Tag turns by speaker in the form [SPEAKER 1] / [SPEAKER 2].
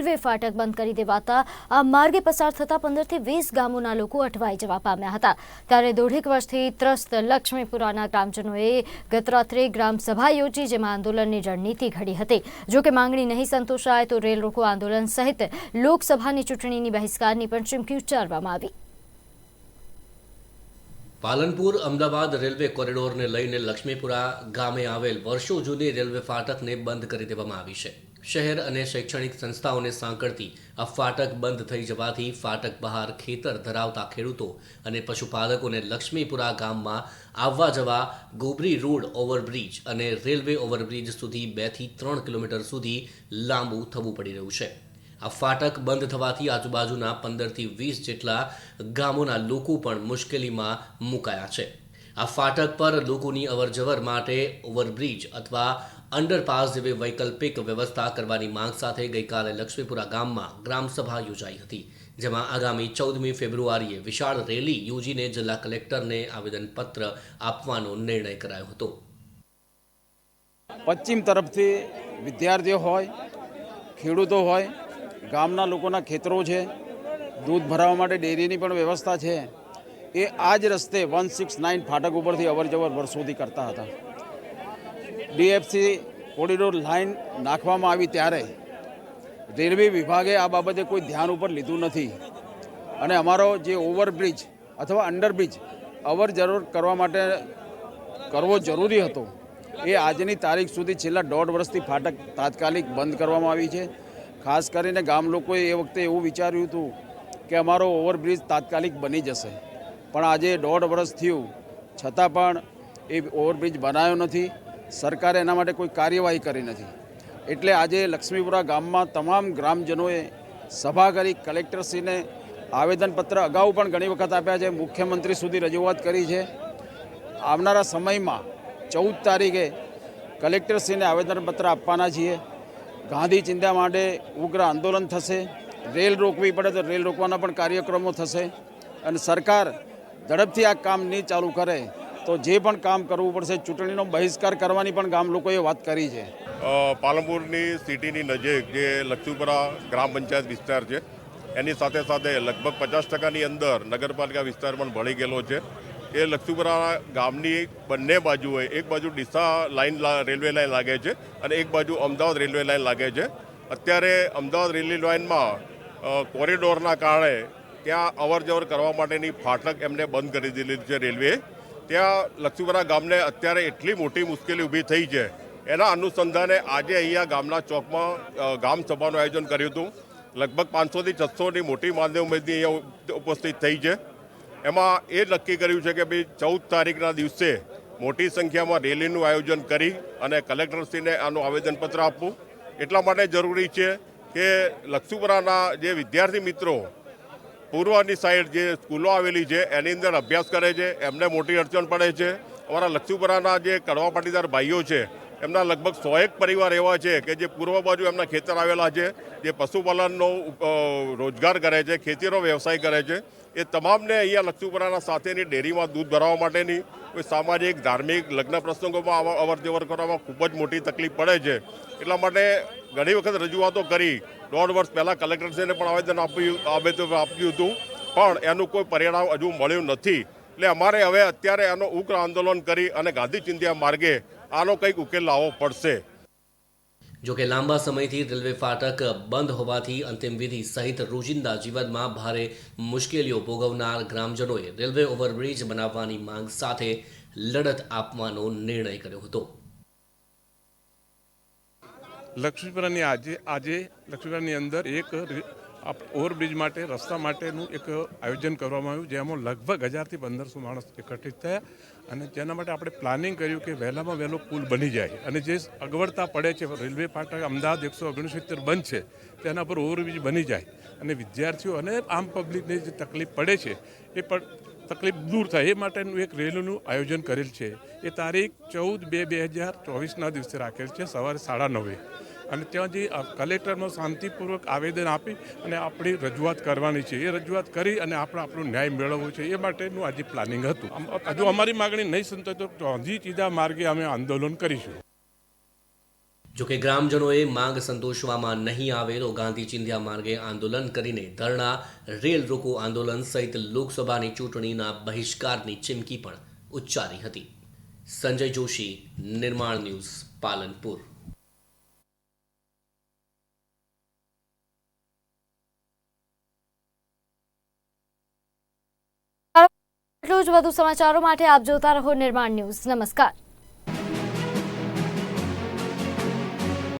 [SPEAKER 1] Railway ફાટક બંધ કરી દેવાતા આ માર્ગે પસાર થતા પંદરથી વીસ ગામોના લોકો અટવાઈ જવા પામ્યા હતા. ત્યારે દોઢેક વર્ષથી ત્રસ્ત લક્ષ્મીપુરાના ગ્રામજનોએ ગતરાત્રે ગ્રામસભા યોજી જેમાં આંદોલનની રણનીતિ ઘડી હતી. જો કે માંગણી નહીં સંતોષાય તો રેલ રોકો આંદોલન સહિત લોકસભાની ચૂંટણીની બહિષ્કારની પણ ચીમકી ઉચ્ચારવામાં આવી.
[SPEAKER 2] પાલનપુર અમદાવાદ રેલવે કોરિડોરને લઈને લક્ષ્મીપુરા ગામે આવેલ વર્ષો જૂની રેલવે ફાટકને બંધ કરી દેવામાં આવી છે. શહેર અને શૈક્ષણિક સંસ્થાઓને સાંકળતી આ ફાટક બંધ થઈ જવાથી ફાટક બહાર ખેતર ધરાવતા ખેડૂતો અને પશુપાલકોને લક્ષ્મીપુરા ગામમાં આવવા જવા ગોબરી રોડ ઓવરબ્રિજ અને રેલવે ઓવરબ્રિજ સુધી બેથી ત્રણ કિલોમીટર સુધી લાંબુ થવું પડી રહ્યું છે. આ ફાટક બંધ થવાથી આજુબાજુના પંદરથી વીસ જેટલા ગામોના લોકો પણ મુશ્કેલીમાં મુકાયા છે. આ ફાટક પર લોકોની અવરજવર માટે ઓવરબ્રિજ અથવા અંડરપાસ જેવી વૈકલ્પિક વ્યવસ્થા કરવાની માંગ સાથે ગઈકાલે લક્ષ્મીપુરા ગામમાં ગ્રામસભા યોજાઈ હતી, જેમાં આગામી ચૌદમી ફેબ્રુઆરીએ વિશાળ રેલી યોજીને જિલ્લા કલેક્ટરને આવેદનપત્ર આપવાનો નિર્ણય કરાયો હતો.
[SPEAKER 3] પશ્ચિમ તરફથી વિદ્યાર્થીઓ હોય, ખેડૂતો હોય, ગામના લોકોના ખેતરો છે, દૂધ ભરાવા માટે ડેરીની પણ વ્યવસ્થા છે, એ આ જ રસ્તે વન સિક્સ નાઇન ફાટક ઉપરથી અવરજવર વર્ષોથી કરતા હતા. ડીએફસી કોરિડોર લાઇન નાખવામાં આવી ત્યારે રેલવે વિભાગે આ બાબતે કોઈ ધ્યાન ઉપર લીધું નથી. અને અમારો જે ઓવરબ્રિજ અથવા અંડરબ્રિજ અવર જરૂર કરવા માટે કરવો જરૂરી હતો, એ આજની તારીખ સુધી છેલ્લા દોઢ વર્ષથી ફાટક તાત્કાલિક બંધ કરવામાં આવી છે. ખાસ કરીને ગામ લોકોએ એ વખતે એવું વિચાર્યું હતું કે અમારો ઓવરબ્રિજ તાત્કાલિક બની જશે. પણ આજે દોઢ વર્ષ થયું. છતાં પણ એ ઓવરબ્રિજ બનાવ્યો નથી. સરકારે એના માટે કોઈ કાર્યવાહી કરી નથી. એટલે આજે લક્ષ્મીપુરા ગામમાં તમામ ગ્રામજનોએ સભા કરી, કલેક્ટરશ્રીને આવેદનપત્ર અગાઉ પણ ઘણી વખત આપ્યા છે, મુખ્યમંત્રી સુધી રજૂઆત કરી છે. આવનારા સમયમાં ચૌદ તારીખે કલેક્ટરશ્રીને આવેદનપત્ર આપવાના છીએ. ગાંધી ચિંતા માટે ઉગ્ર આંદોલન થશે. રેલ રોકવી પડે તો રેલ રોકવાના પણ કાર્યક્રમો થશે. અને સરકાર ઝડપથી આ કામ નહીં ચાલુ કરે તો જે પણ કામ કરવું પડશે, ચૂંટણીનો બહિષ્કાર કરવાની પણ ગામ લોકોએ વાત કરી છે.
[SPEAKER 4] પાલનપુરની સિટીની નજીક જે લક્ષ્મીપુરા ગ્રામ પંચાયત વિસ્તાર છે, એની સાથે સાથે લગભગ પચાસ ટકાની અંદર નગરપાલિકા વિસ્તાર પણ ભળી ગયેલો છે. એ લક્ષ્મીપુરા ગામની બંને બાજુએ એક બાજુ ડીસા લાઇન રેલવે લાઇન લાગે છે અને એક બાજુ અમદાવાદ રેલવે લાઇન લાગે છે. અત્યારે અમદાવાદ રેલવે લાઇનમાં કોરિડોરના કારણે ત્યાં અવર જવર કરવા માટેની ફાટક એમને બંધ કરી દીધી છે રેલવે. ત્યાં લક્ષ્મીપરા ગામને અત્યારે એટલી મોટી મુશ્કેલી ઊભી થઈ છે. એના અનુસંધાને આજે અહીંયા ગામના ચોકમાં ગામ સભાનું આયોજન કર્યું હતું. લગભગ પાંચસોથી છસોની મોટી માધ્યમ ઉમેદની અહીંયા ઉપસ્થિત થઈ છે. એમાં એ નક્કી કર્યું છે કે ભાઈ ચૌદ તારીખના દિવસે મોટી સંખ્યામાં રેલીનું આયોજન કરી અને કલેક્ટરશ્રીને આનું આવેદનપત્ર આપવું. એટલા માટે જરૂરી છે કે લક્ષ્મીપુરાના જે વિદ્યાર્થી મિત્રો પૂર્વની સાઈડ જે સ્કૂલો આવેલી છે, એની અંદર અભ્યાસ કરે છે, એમને મોટી અડચણ પડે છે. અમારા લક્ષ્મીપુરાના જે કડવા પાટીદાર ભાઈઓ છે, એમના લગભગ સો એક પરિવાર એવા છે કે જે પૂર્વ બાજુ એમના ખેતર આવેલા છે, જે પશુપાલનનો રોજગાર કરે છે, ખેતીનો વ્યવસાય કરે છે. એ તમામને અહીંયા લક્ષ્મીપુરાના સાથેની ડેરીમાં દૂધ ભરાવા માટેની કોઈ સામાજિક, ધાર્મિક, લગ્ન પ્રસંગોમાં આવા અવર જવર કરવામાં ખૂબ જ મોટી તકલીફ પડે છે. એટલા માટે ઘણી વખત રજૂઆતો કરી. દોઢ વર્ષ પહેલાં કલેક્ટરશ્રીને પણ આવેદન આપ્યું આવેદન આપ્યું હતું. પણ એનું કોઈ પરિણામ હજુ મળ્યું નથી. એટલે અમારે હવે અત્યારે આનો ઉગ્ર આંદોલન કરી અને ગાંધી ચિંધ્યા માર્ગે આનો કંઈક ઉકેલ લાવવો પડશે.
[SPEAKER 2] જોકે લાંબા સમયથી રેલવે ફાટક બંધ હોવાથી અંતિમ વિધિ સહિત રોજિંદા જીવનમાં ભારે મુશ્કેલીઓ ભોગવનાર ગ્રામજનોએ રેલવે ઓવરબ્રિજ બનાવવાની માંગ સાથે લડત આપવાનો નિર્ણય કર્યો હતો.
[SPEAKER 5] લક્ષ્મીપુરાની આજે આજે લક્ષ્મીપુરાની અંદર એક આપ- ઓવરબ્રિજ માટે, રસ્તા માટેનું એક આયોજન કરવામાં આવ્યું, જેમાં લગભગ હજારથી પંદરસો માણસ એકત્રિત થયા અને જેના માટે આપણે પ્લાનિંગ કર્યું કે વહેલામાં વહેલો પુલ બની જાય. અને જે અગવડતા પડે છે, રેલવે ફાટક અમદાવાદ એકસો ઓગણસિત્તેર બંધ છે, તેના પર ઓવરબ્રિજ બની જાય. અને વિદ્યાર્થીઓ અને આમ પબ્લિકને જે તકલીફ પડે છે, એ પણ તકલીફ દૂર થાય. એ માટેનું એક રેલીનું આયોજન કરેલ છે. એ તારીખ ચૌદ બે બે હજાર ચોવીસના દિવસે રાખેલ છે, સવારે સાડા નવે. અને ત્યાંથી જે કલેક્ટરનો શાંતિપૂર્વક આવેદન આપી અને આપણી રજૂઆત કરવાની છે. એ રજૂઆત કરી અને આપણે આપણો ન્યાય મેળવવો છે. એ માટેનું આજે પ્લાનિંગ હતું. હજુ અમારી માગણી નહીં સંતો તો હજી ચીધા માર્ગે અમે આંદોલન કરીશું.
[SPEAKER 2] જોકે ગ્રામજનોએ માંગ સંતોષવામાં નહીં આવે તો ગાંધી ચિંધ્યા માર્ગે આંદોલન કરીને ધરણા રેલ રોકો આંદોલન સહિત લોકસભાની ચૂંટણીના બહિષ્કારની ચીમકી પણ ઉચ્ચારી હતી. સંજય જોશી નિર્માણ ન્યૂઝ પાલનપુર.
[SPEAKER 1] જ વધુ સમાચારો માટે આપ જોતા રહો નિર્માણ ન્યૂઝ. નમસ્કાર.